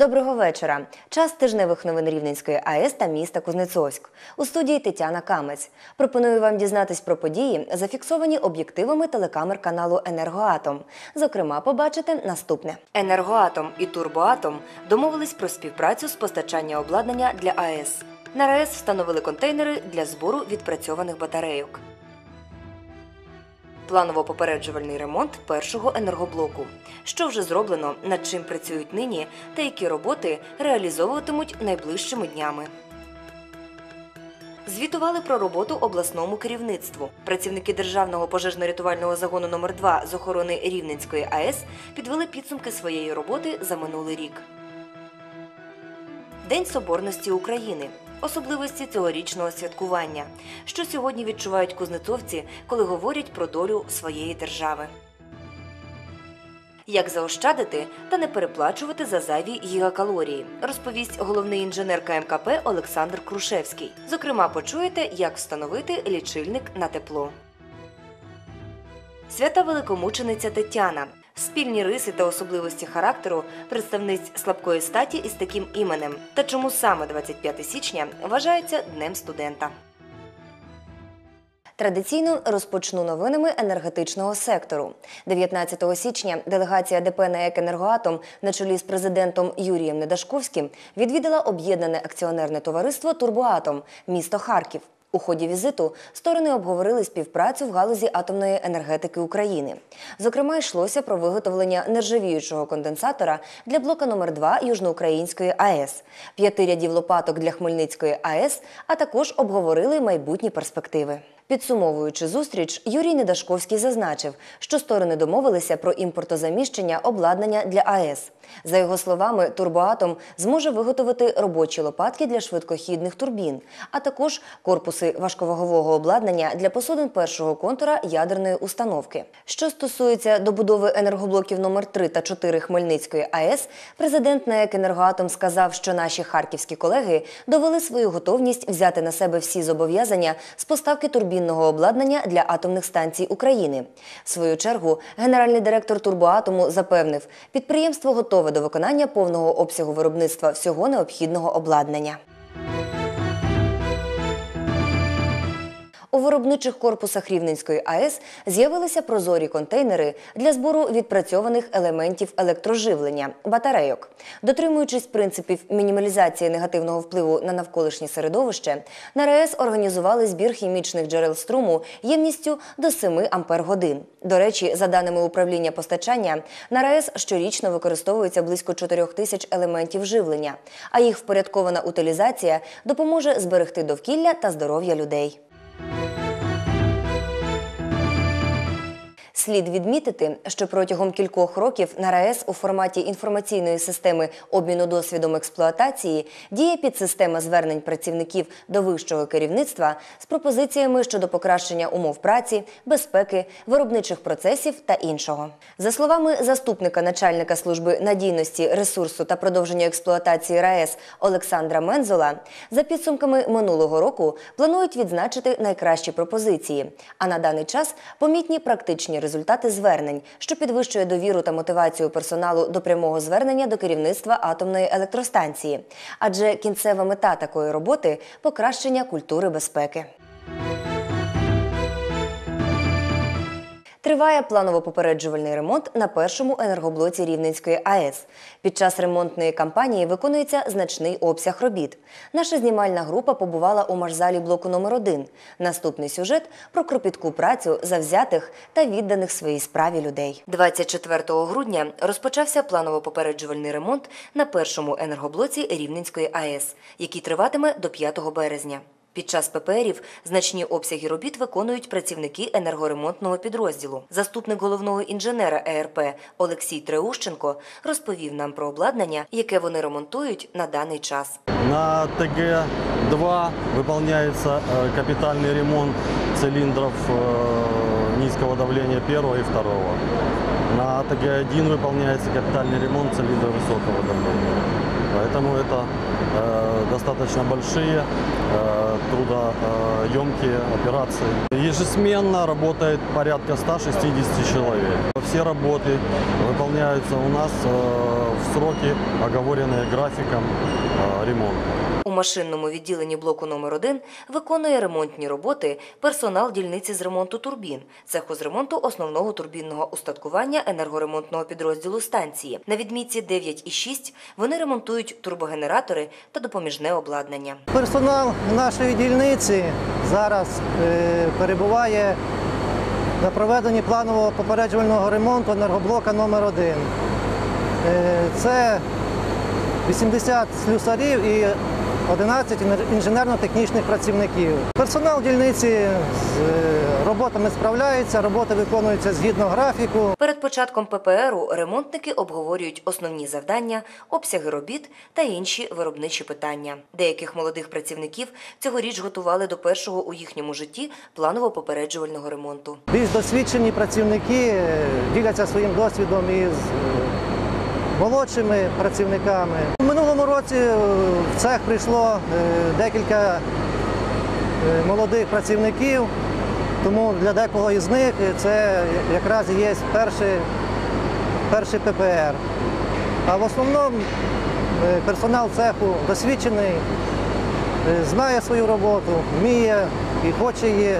Доброго вечора. Час тижневих новин Рівненської АЕС та міста Кузнецовськ. У студії Тетяна Камець. Пропоную вам дізнатись про події, зафіксовані об'єктивами телекамер каналу Енергоатом. Зокрема, побачите наступне: Енергоатом і Турбоатом домовились про співпрацю з постачання обладнання для АЕС. На РАЕС встановили контейнери для збору відпрацьованих батарейок. Планово-попереджувальний ремонт першого енергоблоку. Що вже зроблено, над чим працюють нині, та які роботи реалізовуватимуть найближчими днями. Звітували про роботу обласному керівництву. Працівники державного пожежно-рятувального загону номер 2 з охорони Рівненської АЕС підвели підсумки своєї роботи за минулий рік. День Соборності України. Особливості цьогорічного святкування, що сьогодні відчувають кузнецовці, коли говорять про долю своєї держави. Як заощадити та не переплачувати за зайві гігакалорії, розповість головний інженер КМКП Олександр Крушевський. Зокрема, почуєте, як встановити лічильник на тепло. Свята великомучениця Тетяна. Спільні риси та особливості характеру представниць слабкої статі із таким іменем. Та чому саме 25 січня вважається Днем студента. Традиційно розпочну новинами енергетичного сектору. 19 січня делегація ДП «НАЕК Енергоатом на чолі з президентом Юрієм Недашковським відвідала об'єднане акціонерне товариство Турбоатом, місто Харків. У ході візиту сторони обговорили співпрацю в галузі атомної енергетики України. Зокрема, йшлося про виготовлення нержавіючого конденсатора для блока номер 2 Южноукраїнської АЕС, п'яти рядів лопаток для Хмельницької АЕС, а також обговорили майбутні перспективи. Підсумовуючи зустріч, Юрій Недашковський зазначив, що сторони домовилися про імпортозаміщення обладнання для АЕС. За його словами, турбоатом зможе виготовити робочі лопатки для швидкохідних турбін, а також корпуси важковагового обладнання для посудин першого контура ядерної установки. Що стосується добудови енергоблоків номер 3 та 4 Хмельницької АЕС, президент НАЕК «Енергоатом» сказав, що наші харківські колеги довели свою готовність взяти на себе всі зобов'язання з поставки турбінного обладнання для атомних станцій України. В свою чергу генеральний директор турбоатому запевнив, підприємство готове до виконання повного обсягу виробництва всього необхідного обладнання. У виробничих корпусах Рівненської АЕС з'явилися прозорі контейнери для збору відпрацьованих елементів електроживлення батарейок. Дотримуючись принципів мінімалізації негативного впливу на навколишнє середовище, на РАЕС організували збір хімічних джерел струму ємністю до 7 ампер-годин. До речі, за даними управління постачання, на РАЕС щорічно використовується близько 4 тисяч елементів живлення, а їх впорядкована утилізація допоможе зберегти довкілля та здоров'я людей. Слід відмітити, що протягом кількох років на РАЕС у форматі інформаційної системи обміну досвідом експлуатації діє підсистема звернень працівників до вищого керівництва з пропозиціями щодо покращення умов праці, безпеки, виробничих процесів та іншого. За словами заступника начальника служби надійності, ресурсу та продовження експлуатації РАЕС Олександра Мензола, за підсумками минулого року планують відзначити найкращі пропозиції. А на даний час помітні практичні результати результати звернень, що підвищує довіру та мотивацію персоналу до прямого звернення до керівництва атомної електростанції. Адже кінцева мета такої роботи покращення культури безпеки. Триває планово-попереджувальний ремонт на першому енергоблоці Рівненської АЕС. Під час ремонтної кампанії виконується значний обсяг робіт. Наша знімальна група побувала у марзалі блоку номер 1 Наступний сюжет про кропітку працю завзятих та відданих своїй справі людей. 24 грудня розпочався планово-попереджувальний ремонт на першому енергоблоці Рівненської АЕС, який триватиме до 5 березня. Під час ППРів значні обсяги робіт виконують працівники енергоремонтного підрозділу. Заступник головного інженера ЕРП Олексій Треущенко розповів нам про обладнання, яке вони ремонтують на даний час. На ТГ-2 выполняется э, капитальный ремонт цилиндров э, низкого давления первого и второго. На ТГ-1 выполняется капитальный ремонт цилиндров высокого давления. Поэтому это э, достаточно большие, э, трудоемкие операции. Ежесменно работает порядка 160 человек. Все работы выполняются у нас э, в сроки, оговоренные графиком э, ремонта. У машинному відділенні блоку номер 1 виконує ремонтні роботи персонал дільниці з ремонту турбін, цеху з основного турбінного устаткування енергоремонтного підрозділу станції. На відмітці 9 і 6 вони ремонтують турбогенератори та допоміжне обладнання. Персонал нашої дільниці зараз е, перебуває на проведенні планового попереджувального ремонту енергоблока номер 1 Е, це 80 слюсарів і 11 інженерно-технічних працівників. Персонал дільниці з е, роботами справляється, роботи виконуються згідно графіку. Перед початком ППРу ремонтники обговорюють основні завдання, обсяги робіт та інші виробничі питання. Деяких молодих працівників цьогоріч готували до першого у їхньому житті планово-попереджувального ремонту. Більш досвідчені працівники е, діляться своїм досвідом із е, молодшими працівниками. У минулому році е, в цех прийшло е, декілька е, молодих працівників, тому для декого із них це якраз є перший, перший ППР. А в основному персонал цеху досвідчений, знає свою роботу, вміє і хоче її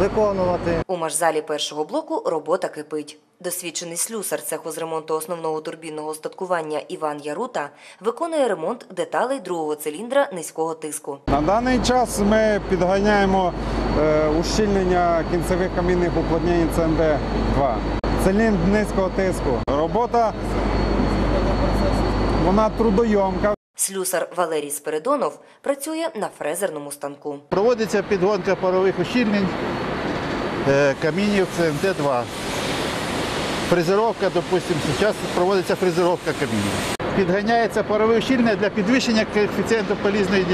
виконувати. У машзалі першого блоку робота кипить. Досвідчений слюсар цеху з ремонту основного турбінного устаткування Іван Ярута виконує ремонт деталей другого циліндра низького тиску. На даний час ми підганяємо е, ущільнення кінцевих камінних уплотнень ЦМБ-2. Циліндр низького тиску. Робота вона трудойомка. Слюсар Валерій Спиридонов працює на фрезерному станку. Проводиться підгонка парових ущільнень е, камінів ЦМТ-2. Фрезеровка, допустим, зараз проводиться фрезеровка камінів. Підганяється парове ущільнення для підвищення коефіцієнту полізної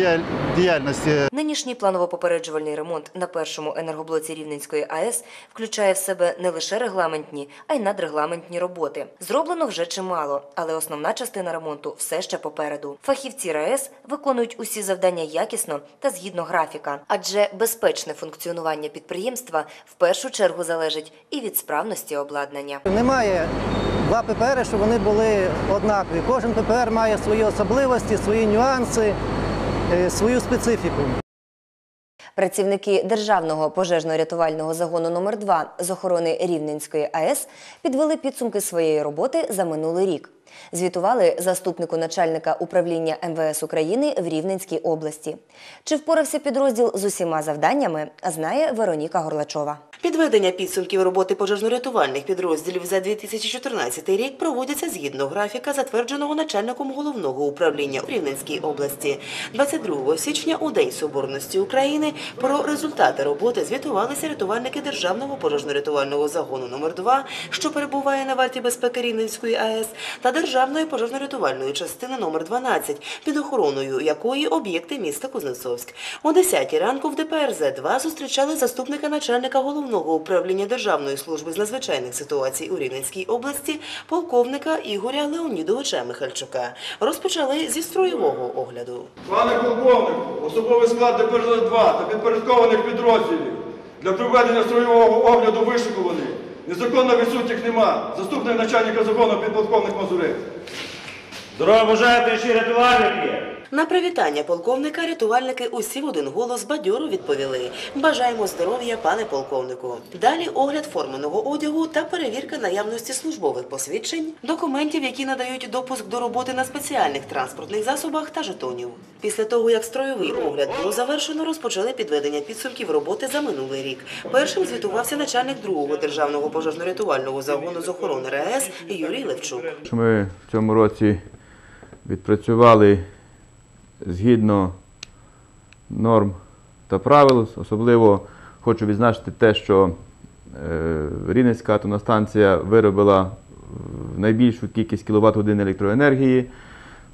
діяльності. Нинішній планово-попереджувальний ремонт на першому енергоблоці Рівненської АЕС включає в себе не лише регламентні, а й надрегламентні роботи. Зроблено вже чимало, але основна частина ремонту все ще попереду. Фахівці РАЕС виконують усі завдання якісно та згідно графіка, адже безпечне функціонування підприємства в першу чергу залежить і від справності обладнання. Немає два ППР, щоб вони були однакові. Кожен ППР має свої особливості, свої нюанси, е, свою специфіку. Працівники Державного пожежно-рятувального загону номер 2 з охорони Рівненської АЕС підвели підсумки своєї роботи за минулий рік. Звітували заступнику начальника управління МВС України в Рівненській області. Чи впорався підрозділ з усіма завданнями, знає Вероніка Горлачова. Підведення підсумків роботи пожежно-рятувальних підрозділів за 2014 рік проводяться згідно графіка, затвердженого начальником головного управління у Рівненській області. 22 січня, у День Соборності України, про результати роботи звітувалися рятувальники Державного пожежно-рятувального загону номер 2 що перебуває на варті безпеки Рівненської АЕС, та Державної пожежно-рятувальної частини номер 12 під охороною якої об'єкти міста Кузнецовськ. О 10 ранку в ДПРЗ-2 зустрічали заступника начальника головного управління Державної служби з надзвичайних ситуацій у Рівненській області, полковника Ігоря Леонідовича Михальчука. Розпочали зі строєвого огляду. Пане полковнику, особовий склад ДПРЗ-2 та підпорядкованих підрозділів для проведення строєвого огляду вишикуваний. Незаконно відсутніх нема. Заступник начальника закону підполковник Мазурик. Здорово бажаю, товариші рятувальники! На привітання полковника рятувальники усі в один голос бадьоро відповіли. Бажаємо здоров'я, пане полковнику. Далі огляд форменого одягу та перевірка наявності службових посвідчень, документів, які надають допуск до роботи на спеціальних транспортних засобах та жетонів. Після того, як строєвий огляд було завершено, розпочали підведення підсумків роботи за минулий рік. Першим звітувався начальник другого державного пожежно-рятувального загону з охорони РАЕС Юрій Левчук. ми в цьому році відпрацювали згідно норм та правил. Особливо хочу відзначити те, що е, Рівненська атомна станція виробила найбільшу кількість кіловат годин електроенергії,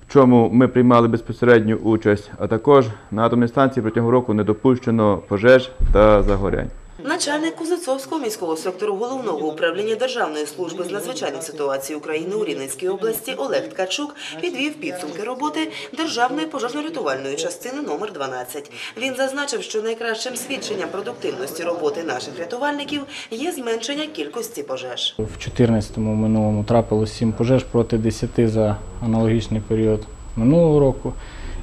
в чому ми приймали безпосередню участь, а також на атомній станції протягом року не допущено пожеж та загорянь. Начальник Кузнецовського міського сектору головного управління Державної служби з надзвичайних ситуацій України у Рівненській області Олег Ткачук підвів підсумки роботи Державної пожежно-рятувальної частини номер 12. Він зазначив, що найкращим свідченням продуктивності роботи наших рятувальників є зменшення кількості пожеж. В 2014-му минулому трапилось 7 пожеж проти 10 за аналогічний період минулого року.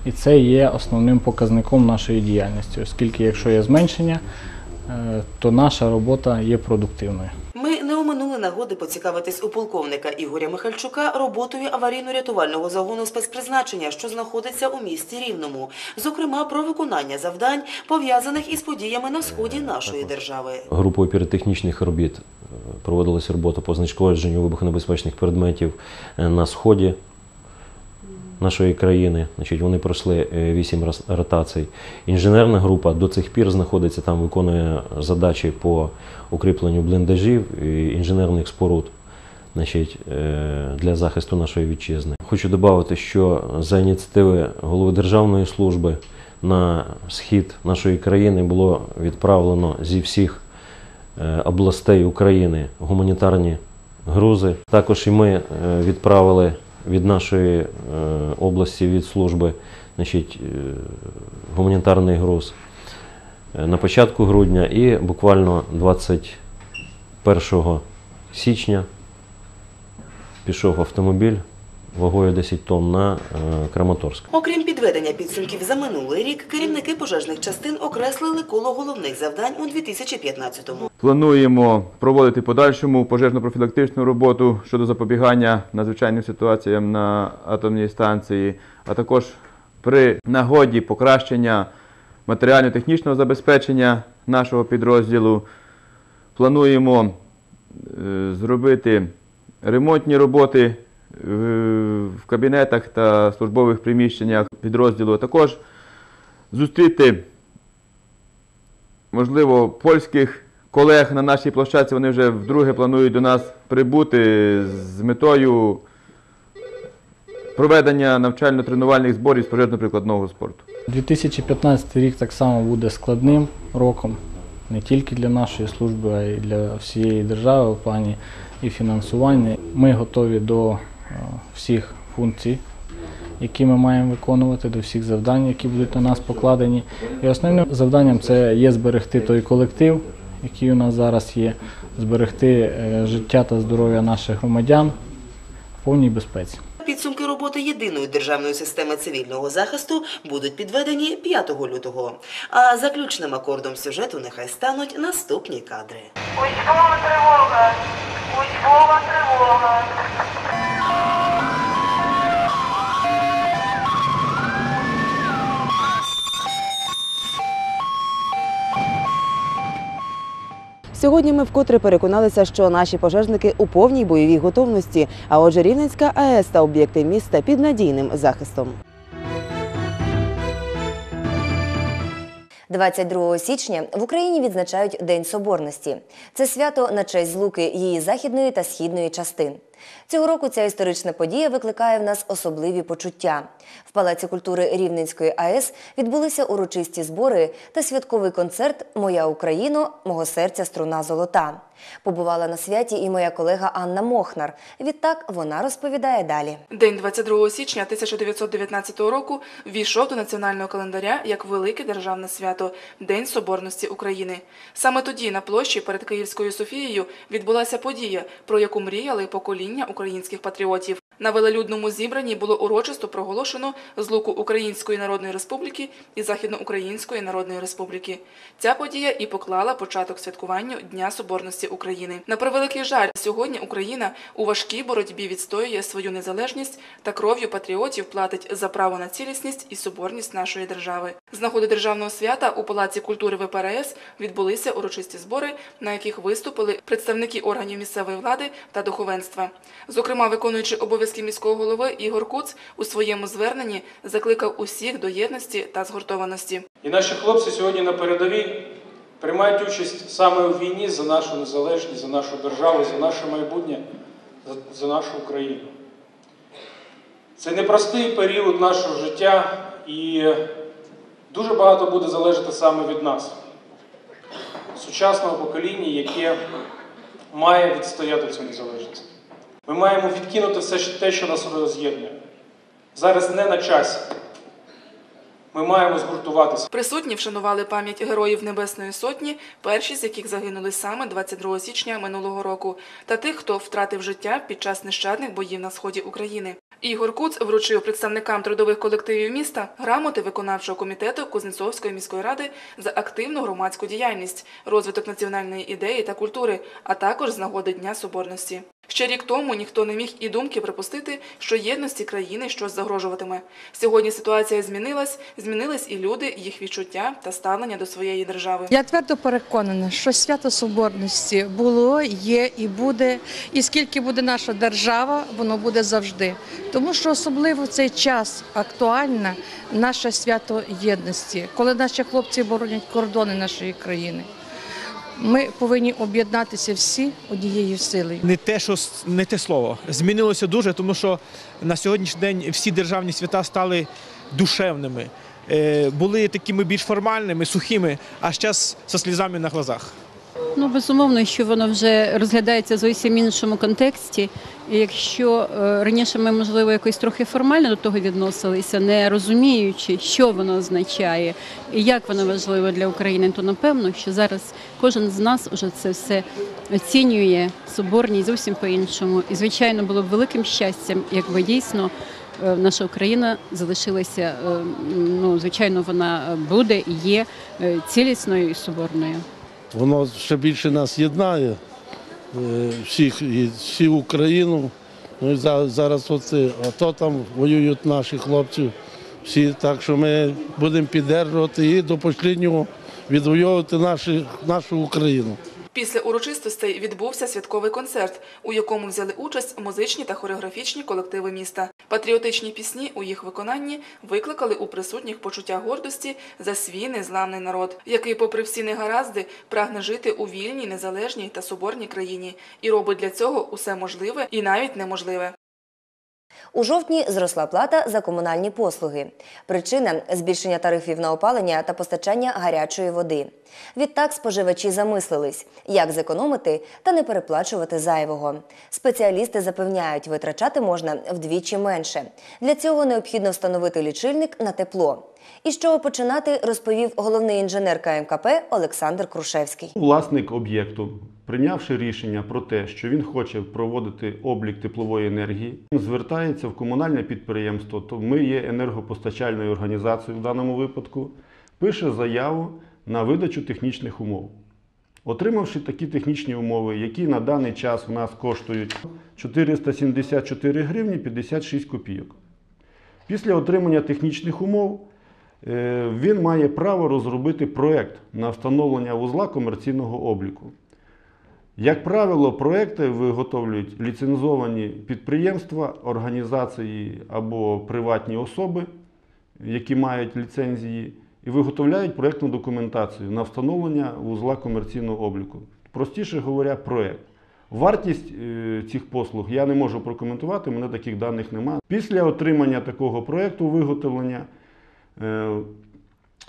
І це є основним показником нашої діяльності, оскільки якщо є зменшення, то наша робота є продуктивною. Ми не оминули нагоди поцікавитись у полковника Ігоря Михальчука роботою аварійно-рятувального загону спецпризначення, що знаходиться у місті Рівному, зокрема про виконання завдань, пов'язаних із подіями на сході нашої держави. Групою піротехнічних робіт е, проводилася робота по знешкодженню вибухонебезпечних предметів е, на сході нашої країни. Значить, вони пройшли 8 ротацій. Інженерна група до цих пір знаходиться там, виконує задачі по укріпленню бліндажів і інженерних споруд. Е, для захисту нашої вітчизни. Хочу додати, що за ініціативи голови Державної служби на схід нашої країни було відправлено зі всіх е, областей України гуманітарні грузи. Також і ми е, відправили від нашої е, області від служби значить, е, гуманітарний груз е, на початку грудня і буквально 21 січня пішов автомобіль вагою 10 тонн на е, Краматорськ. Окрім підведення підсумків за минулий рік, керівники пожежних частин окреслили коло головних завдань у 2015-му. Плануємо проводити подальшому пожежно-профілактичну роботу щодо запобігання надзвичайним ситуаціям на атомній станції, а також при нагоді покращення матеріально-технічного забезпечення нашого підрозділу. Плануємо е, зробити ремонтні роботи в кабінетах та службових приміщеннях підрозділу, також зустріти можливо, польських колег на нашій площадці, вони вже вдруге планують до нас прибути з метою проведення навчально-тренувальних зборів з пожежно-прикладного спорту. 2015 рік так само буде складним роком не тільки для нашої служби, а й для всієї держави в плані і фінансування. Ми готові до всіх функцій, які ми маємо виконувати, до всіх завдань, які будуть на нас покладені. І основним завданням це є зберегти той колектив, який у нас зараз є, зберегти е, життя та здоров'я наших громадян в повній безпеці. Підсумки роботи єдиної державної системи цивільного захисту будуть підведені 5 лютого. А заключним акордом сюжету нехай стануть наступні кадри. Учбова тривога! Учбова тривога! Сьогодні ми вкотре переконалися, що наші пожежники у повній бойовій готовності, а отже, Рівненська АЕС та об'єкти міста під надійним захистом. 22 січня в Україні відзначають День Соборності. Це свято на честь злуки її західної та східної частин. Цього року ця історична подія викликає в нас особливі почуття. В Палаці культури Рівненської АЕС відбулися урочисті збори та святковий концерт Моя Україно, мого серця струна золота. Побувала на святі і моя колега Анна Мохнар. Відтак вона розповідає далі. День 22 січня 1919 року ввійшов до національного календаря як велике державне свято День Соборності України. Саме тоді на площі перед Київською Софією відбулася подія, про яку мріяли покоління українських патріотів. На велелюдному зібранні було урочисто проголошено злуку Української Народної Республіки і Західноукраїнської Народної Республіки. Ця подія і поклала початок святкуванню Дня Соборності України. На превеликий жаль, сьогодні Україна у важкій боротьбі відстоює свою незалежність та кров'ю патріотів платить за право на цілісність і соборність нашої держави. З нагоди державного свята у Палаці культури ВПРС відбулися урочисті збори, на яких виступили представники органів місцевої влади та духовенства. Зокрема, виконуючи обов'язки міського голови Ігор Куц у своєму зверненні закликав усіх до єдності та згуртованості. І наші хлопці сьогодні на передовій приймають участь саме у війні за нашу незалежність, за нашу державу, за наше майбутнє, за- нашу Україну. Це непростий період нашого життя і дуже багато буде залежати саме від нас. сучасного покоління, яке має відстояти цю незалежність. Ми маємо відкинути все те, що нас роз'єднує. Зараз не на часі. Ми маємо згуртуватися. Присутні вшанували пам'ять героїв Небесної Сотні, перші з яких загинули саме 22 січня минулого року, та тих, хто втратив життя під час нещадних боїв на сході України. Ігор Куц вручив представникам трудових колективів міста грамоти виконавчого комітету Кузнецовської міської ради за активну громадську діяльність, розвиток національної ідеї та культури, а також з нагоди Дня Соборності. Ще рік тому ніхто не міг і думки припустити, що єдності країни щось загрожуватиме. Сьогодні ситуація змінилась, змінились і люди, їх відчуття та ставлення до своєї держави. Я твердо переконана, що свято Соборності було, є і буде. І скільки буде наша держава, воно буде завжди. Тому що особливо в цей час актуальне наше свято єдності, коли наші хлопці боронять кордони нашої країни. Ми повинні об'єднатися всі однією силою. Не те, що не те слово. Змінилося дуже, тому що на сьогоднішній день всі державні свята стали душевними. Е, Були такими більш формальними, сухими, а зараз зі слізами на глазах. Ну, безумовно, що воно вже розглядається зовсім іншому контексті. І якщо е, раніше ми, можливо, якось трохи формально до того відносилися, не розуміючи, що воно означає і як воно важливо для України, то напевно, що зараз кожен з нас уже це все оцінює соборність зовсім по-іншому. І, звичайно, було б великим щастям, якби дійсно е, наша Україна залишилася, е, ну, звичайно, вона буде і є цілісною і соборною. Воно ще більше нас єднає, е, всіх, і всю Україну. Ну і зараз оце, а то там воюють наші хлопці. Всі, так що ми будемо підтримувати і до останнього відвоювати нашу Україну. Після урочистостей відбувся святковий концерт, у якому взяли участь музичні та хореографічні колективи міста. Патріотичні пісні у їх виконанні викликали у присутніх почуття гордості за свій незламний народ, який, попри всі негаразди, прагне жити у вільній, незалежній та соборній країні і робить для цього усе можливе і навіть неможливе. У жовтні зросла плата за комунальні послуги. Причина збільшення тарифів на опалення та постачання гарячої води. Відтак споживачі замислились, як зекономити та не переплачувати зайвого. Спеціалісти запевняють, витрачати можна вдвічі менше. Для цього необхідно встановити лічильник на тепло. І з чого починати, розповів головний інженер КМКП Олександр Крушевський. Власник об'єкту, прийнявши рішення про те, що він хоче проводити облік теплової енергії, звертається в комунальне підприємство, то ми є енергопостачальною організацією в даному випадку, пише заяву на видачу технічних умов. Отримавши такі технічні умови, які на даний час у нас коштують 474 гривні 56 копійок. Після отримання технічних умов він має право розробити проєкт на встановлення вузла комерційного обліку. Як правило, проекти виготовлюють ліцензовані підприємства, організації або приватні особи, які мають ліцензії, і виготовляють проєктну документацію на встановлення вузла комерційного обліку. Простіше говоря, проєкт. Вартість е, цих послуг я не можу прокоментувати, мене таких даних немає. Після отримання такого проєкту виготовлення е,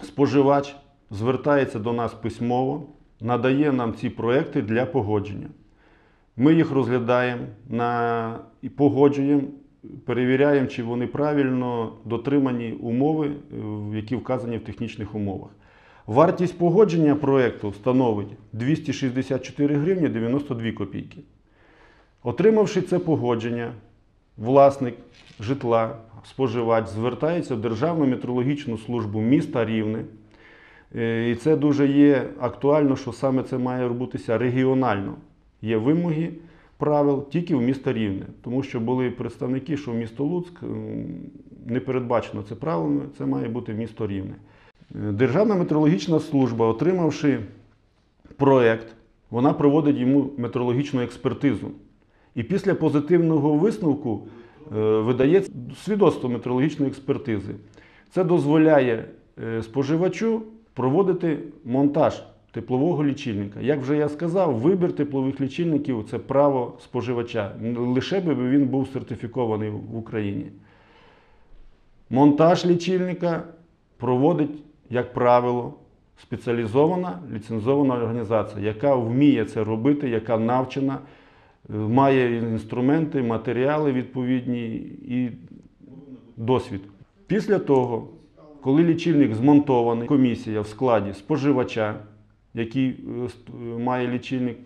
споживач звертається до нас письмово, надає нам ці проекти для погодження. Ми їх розглядаємо на, і погоджуємо, перевіряємо, чи вони правильно дотримані умови, е, які вказані в технічних умовах. Вартість погодження проєкту становить 264 гривні 92 копійки. Отримавши це погодження, власник житла, споживач звертається в Державну метрологічну службу міста Рівне. Е, І це дуже є актуально, що саме це має робитися регіонально. Є вимоги правил тільки в місто Рівне, тому що були представники, що в місто Луцьк не передбачено це правилами, це має бути місто Рівне. Е, Державна метрологічна служба, отримавши проєкт, вона проводить йому метрологічну експертизу. І після позитивного висновку е, видає свідоцтво метрологічної експертизи. Це дозволяє е, споживачу проводити монтаж теплового лічильника. Як вже я сказав, вибір теплових лічильників це право споживача. Лише би він був сертифікований в Україні. Монтаж лічильника проводить, як правило, спеціалізована ліцензована організація, яка вміє це робити, яка навчена, має інструменти, матеріали відповідні і досвід. Після того, коли лічильник змонтований, комісія в складі споживача, який е, е, має лічильник,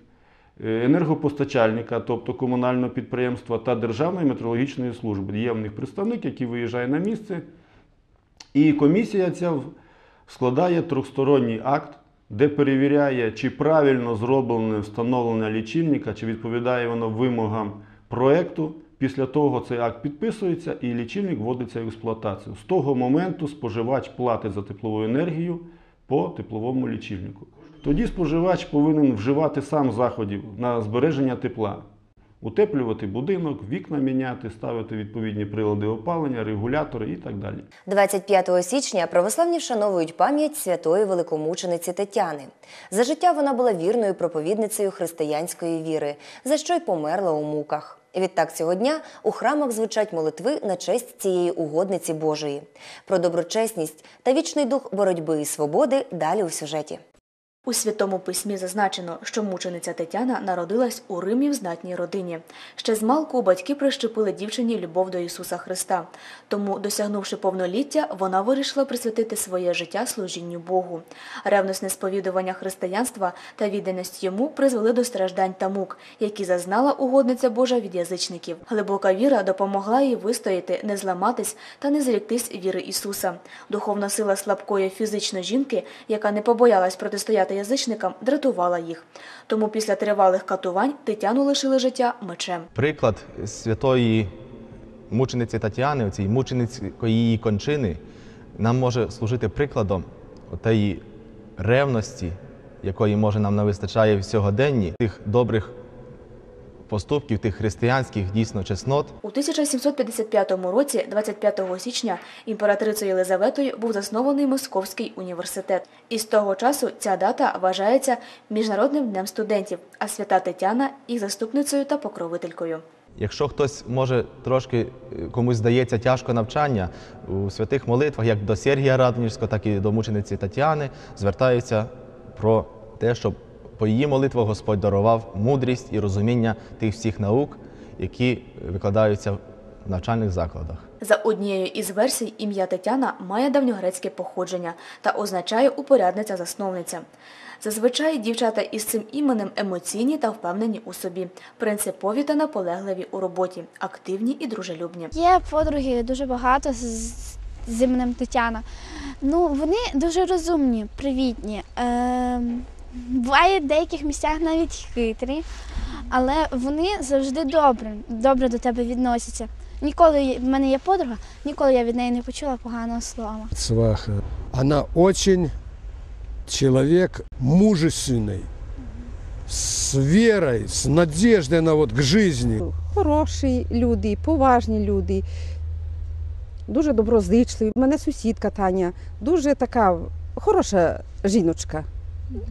е, енергопостачальника, тобто комунального підприємства та Державної метрологічної служби. Є в них представник, який виїжджає на місце. І комісія ця складає трьохсторонній акт, де перевіряє, чи правильно зроблене встановлення лічильника, чи відповідає воно вимогам проекту. Після того цей акт підписується і лічильник вводиться в експлуатацію. З того моменту споживач платить за теплову енергію по тепловому лічильнику. Тоді споживач повинен вживати сам заходів на збереження тепла. Утеплювати будинок, вікна міняти, ставити відповідні прилади опалення, регулятори і так далі. 25 січня православні вшановують пам'ять святої великомучениці Тетяни. За життя вона була вірною проповідницею християнської віри, за що й померла у муках. Відтак цього дня у храмах звучать молитви на честь цієї угодниці Божої. Про доброчесність та вічний дух боротьби і свободи далі у сюжеті. У святому письмі зазначено, що мучениця Тетяна народилась у Римі в знатній родині. Ще з малку батьки прищепили дівчині любов до Ісуса Христа. Тому, досягнувши повноліття, вона вирішила присвятити своє життя служінню Богу. Ревносне сповідування християнства та відданість йому призвели до страждань та мук, які зазнала угодниця Божа від язичників. Глибока віра допомогла їй вистояти, не зламатись та не зріктись віри Ісуса. Духовна сила слабкої фізично жінки, яка не побоялась протистояти язичникам, дратувала їх. Тому після тривалих катувань Тетяну лишили життя мечем. Приклад святої мучениці Тетяни, цієї мученицької її кончини, нам може служити прикладом тієї ревності, якої може нам не вистачає в сьогоденні, тих добрих поступків, тих християнських дійсно чеснот. У 1755 році, 25 січня, імператрицею Єлизаветою був заснований Московський університет. І з того часу ця дата вважається Міжнародним днем студентів, а свята Тетяна їх заступницею та покровителькою. Якщо хтось може трошки е, комусь здається тяжко навчання у святих молитвах, як до Сергія Радонежського, так і до мучениці Тетяни, звертаються про те, щоб по її молитвах Господь дарував мудрість і розуміння тих всіх наук, які викладаються в навчальних закладах. За однією із версій, ім'я Тетяна має давньогрецьке походження та означає упорядниця-засновниця. Зазвичай дівчата із цим іменем емоційні та впевнені у собі, принципові та наполегливі у роботі, активні і дружелюбні. Є подруги дуже багато з, з іменем Тетяна. Ну, вони дуже розумні, привітні. Е, буває в деяких місцях навіть хитрі, але вони завжди добре, добре до тебе відносяться. Ніколи в мене є подруга, ніколи я від неї не почула поганого слова. Сваха. Она очень человек мужественный, с верой, с надеждой на вот к жизни. Хороші люди, поважні люди, дуже доброзичливі. У мене сусідка Таня, дуже така хороша жіночка.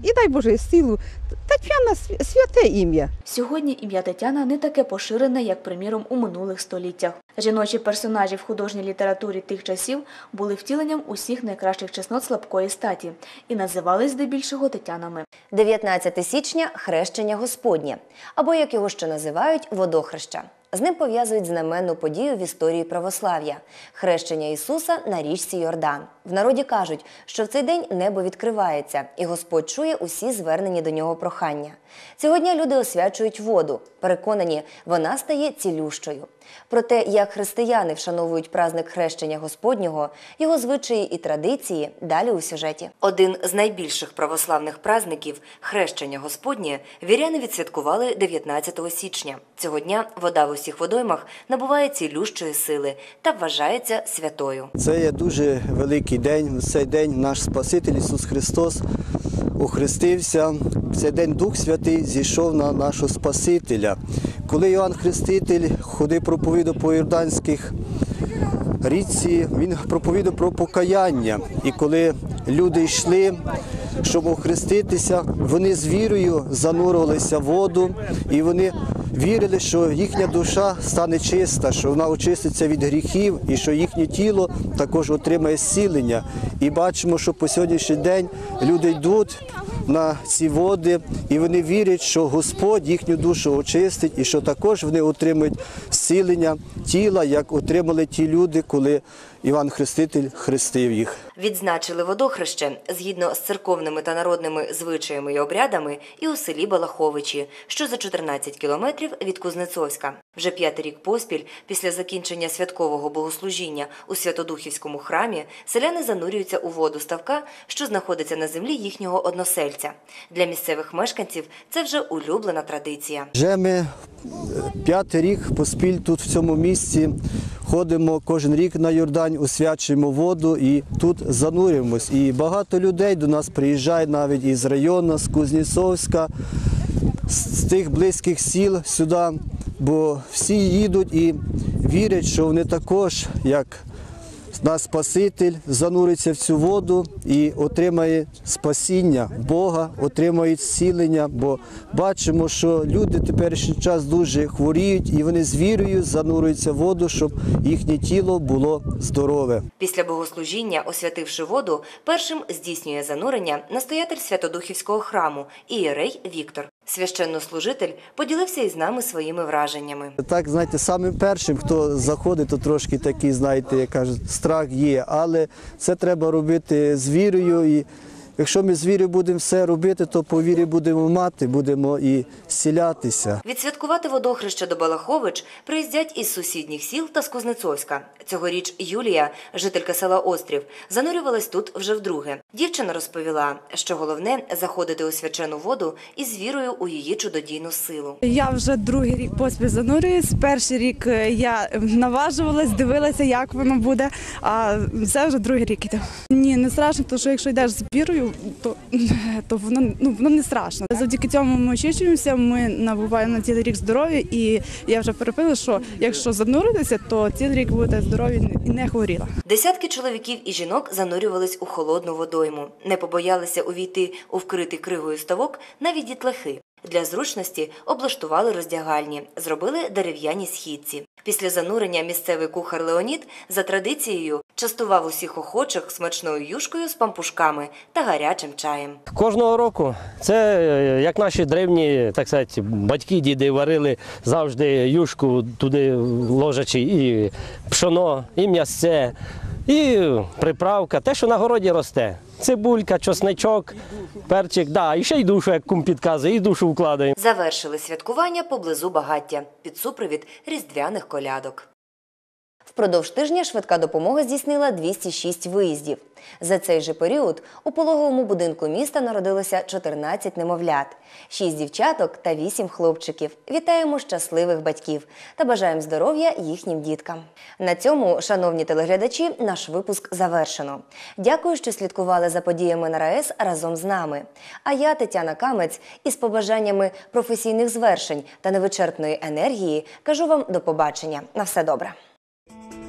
І дай Боже силу. Тетяна святе ім'я. Сьогодні ім'я Тетяна не таке поширене, як, приміром, у минулих століттях. Жіночі персонажі в художній літературі тих часів були втіленням усіх найкращих чеснот слабкої статі і називались здебільшого Тетянами. 19 січня хрещення Господнє, або як його ще називають водохреща. З ним пов'язують знаменну подію в історії православ'я хрещення Ісуса на річці Йордан. В народі кажуть, що в цей день небо відкривається, і Господь чує усі звернені до нього прохання. Цього дня люди освячують воду, переконані, вона стає цілющою. Про те, як християни вшановують праздник хрещення Господнього, його звичаї і традиції далі у сюжеті. Один з найбільших православних праздників хрещення Господнє віряни відсвяткували 19 січня. Цього дня вода в усіх водоймах набуває цілющої сили та вважається святою. Це є дуже великий день. В цей день наш Спаситель Ісус Христос охрестився. В цей день Дух Святий зійшов на нашого Спасителя. Коли Йоанн Хреститель ходив проповіду по Йорданських річці, він проповідав про покаяння. І коли люди йшли, щоб охреститися, вони з вірою занурювалися в воду і вони вірили, що їхня душа стане чиста, що вона очиститься від гріхів і що їхнє тіло також отримає зцілення. І бачимо, що по сьогоднішній день люди йдуть на ці води, і вони вірять, що Господь їхню душу очистить, і що також вони отримують зцілення тіла, як отримали ті люди, коли Іван Хреститель хрестив їх. Відзначили водохреще згідно з церковними та народними звичаями і обрядами і у селі Балаховичі, що за 14 кілометрів від Кузнецовська. Вже п'ятий рік поспіль, після закінчення святкового богослужіння у Святодухівському храмі, селяни занурюються у воду ставка, що знаходиться на землі їхнього односельця. Для місцевих мешканців це вже улюблена традиція. Вже ми е, п'ятий рік поспіль тут в цьому місці ходимо кожен рік на Йордань, освячуємо воду і тут занурюємось. І багато людей до нас приїжджає навіть із району, з Кузнєцовська, з тих близьких сіл сюди, бо всі їдуть і вірять, що вони також, як наш Спаситель, зануриться в цю воду і отримає спасіння Бога, отримає зцілення, бо бачимо, що люди теперішній час дуже хворіють і вони з вірою занурюються в воду, щоб їхнє тіло було здорове. Після богослужіння, освятивши воду, першим здійснює занурення настоятель Святодухівського храму ієрей Віктор. Священнослужитель поділився із нами своїми враженнями. Так, знаєте, самим першим, хто заходить, то трошки такий, знаєте, як кажуть, страх є, але це треба робити з вірою. І якщо ми з вірою будемо все робити, то по вірі будемо мати, будемо і зцілятися. Відсвяткувати водохреще до Балахович приїздять із сусідніх сіл та з Кузнецовська. Цьогоріч Юлія, жителька села Острів, занурювалась тут вже вдруге. Дівчина розповіла, що головне заходити у свячену воду із вірою у її чудодійну силу. Я вже другий рік поспіль занурююсь. Перший рік е, я наважувалась, дивилася, як воно буде. А це вже другий рік іде. Ні, не страшно, тому що якщо йдеш з вірою, то, то воно ну воно не страшно. Завдяки цьому ми очищуємося. Ми набуваємо на цілий рік здоров'я, і я вже перепила, що якщо зануритися, то цілий рік будете здорові і не хворіла. Десятки чоловіків і жінок занурювались у холодну водойму. Не побоялися увійти у вкритий кригою ставок навіть дітлахи. Для зручності облаштували роздягальні, зробили дерев'яні східці. Після занурення місцевий кухар Леонід за традицією частував усіх охочих смачною юшкою з пампушками та гарячим чаєм. Кожного року це е, як наші древні, так сказати, батьки, діди варили завжди юшку туди ложачи і пшоно, і м'ясце, і приправка, те, що на городі росте. Цибулька, чосничок, перчик, да, і ще й душу, як кум підказує, і душу вкладаємо. Завершили святкування поблизу багаття під супровід різдвяних колядок. Впродовж тижня швидка допомога здійснила 206 виїздів. За цей же період у пологовому будинку міста народилося 14 немовлят, 6 дівчаток та 8 хлопчиків. Вітаємо щасливих батьків та бажаємо здоров'я їхнім діткам. На цьому, шановні телеглядачі, наш випуск завершено. Дякую, що слідкували за подіями на РаЕС разом з нами. А я, Тетяна Камець, із побажаннями професійних звершень та невичерпної енергії кажу вам до побачення. На все добре. Thank you.